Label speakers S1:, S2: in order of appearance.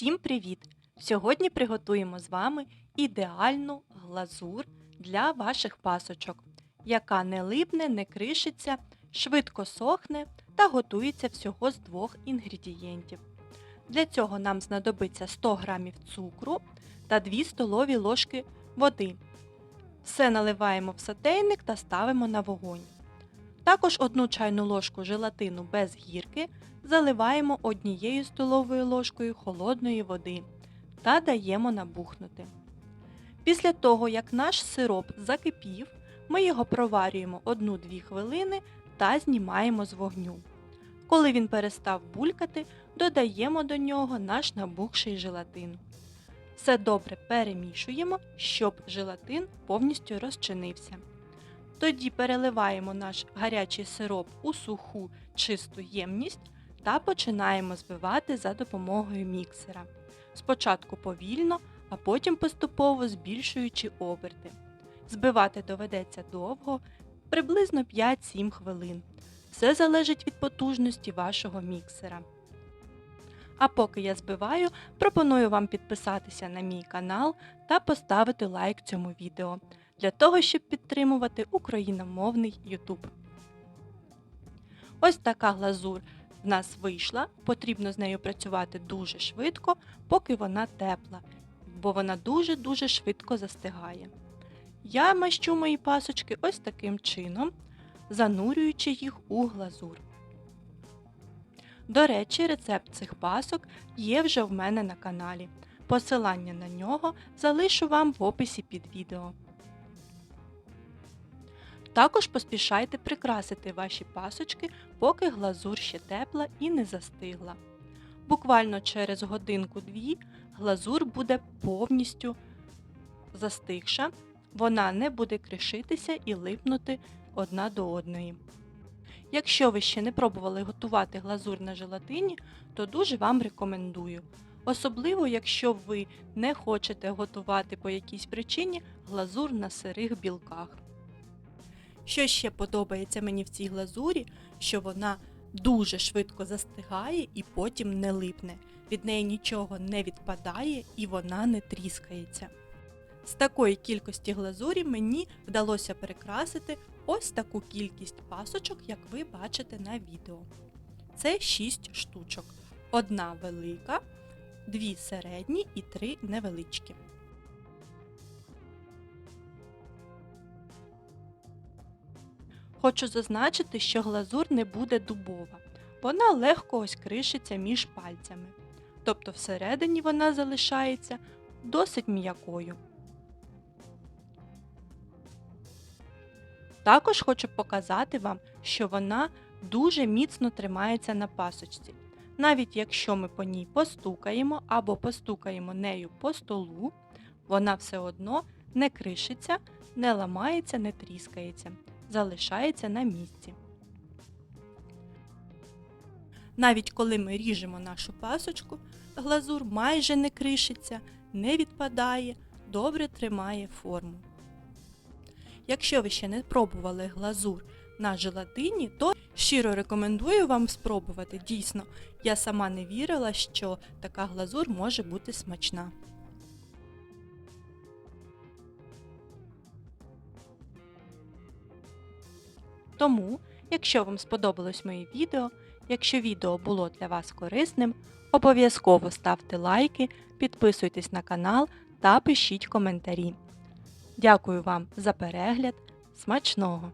S1: Всім привіт! Сьогодні приготуємо з вами ідеальну глазур для ваших пасочок, яка не липне, не кришиться, швидко сохне та готується всього з двох інгредієнтів. Для цього нам знадобиться 100 г цукру та 2 столові ложки води. Все наливаємо в сотейник та ставимо на вогонь. Також одну чайну ложку желатину без гірки заливаємо однією столовою ложкою холодної води та даємо набухнути. Після того, як наш сироп закипів, ми його проварюємо 1-2 хвилини та знімаємо з вогню. Коли він перестав булькати, додаємо до нього наш набухший желатин. Все добре перемішуємо, щоб желатин повністю розчинився. Тоді переливаємо наш гарячий сироп у суху чисту ємність та починаємо збивати за допомогою міксера. Спочатку повільно, а потім поступово збільшуючи оберти. Збивати доведеться довго, приблизно 5-7 хвилин. Все залежить від потужності вашого міксера. А поки я збиваю, пропоную вам підписатися на мій канал та поставити лайк цьому відео для того, щоб підтримувати україномовний YouTube. Ось така глазур в нас вийшла. Потрібно з нею працювати дуже швидко, поки вона тепла, бо вона дуже-дуже швидко застигає. Я мащу мої пасочки ось таким чином, занурюючи їх у глазур. До речі, рецепт цих пасок є вже в мене на каналі. Посилання на нього залишу вам в описі під відео. Також поспішайте прикрасити ваші пасочки, поки глазур ще тепла і не застигла. Буквально через годинку-дві глазур буде повністю застигша, вона не буде кришитися і липнути одна до одної. Якщо ви ще не пробували готувати глазур на желатині, то дуже вам рекомендую. Особливо, якщо ви не хочете готувати по якійсь причині глазур на сирих білках. Що ще подобається мені в цій глазурі, що вона дуже швидко застигає і потім не липне. Від неї нічого не відпадає і вона не тріскається. З такої кількості глазурі мені вдалося перекрасити ось таку кількість пасочок, як ви бачите на відео. Це 6 штучок. Одна велика, дві середні і три невеличкі. Хочу зазначити, що глазур не буде дубова. Вона легко ось кришиться між пальцями. Тобто всередині вона залишається досить м'якою. Також хочу показати вам, що вона дуже міцно тримається на пасочці. Навіть якщо ми по ній постукаємо або постукаємо нею по столу, вона все одно не кришиться, не ламається, не тріскається залишається на місці. Навіть коли ми ріжемо нашу пасочку, глазур майже не кришиться, не відпадає, добре тримає форму. Якщо ви ще не пробували глазур на желатині, то щиро рекомендую вам спробувати. Дійсно, я сама не вірила, що така глазур може бути смачна. Тому, якщо вам сподобалось моє відео, якщо відео було для вас корисним, обов'язково ставте лайки, підписуйтесь на канал та пишіть коментарі. Дякую вам за перегляд. Смачного!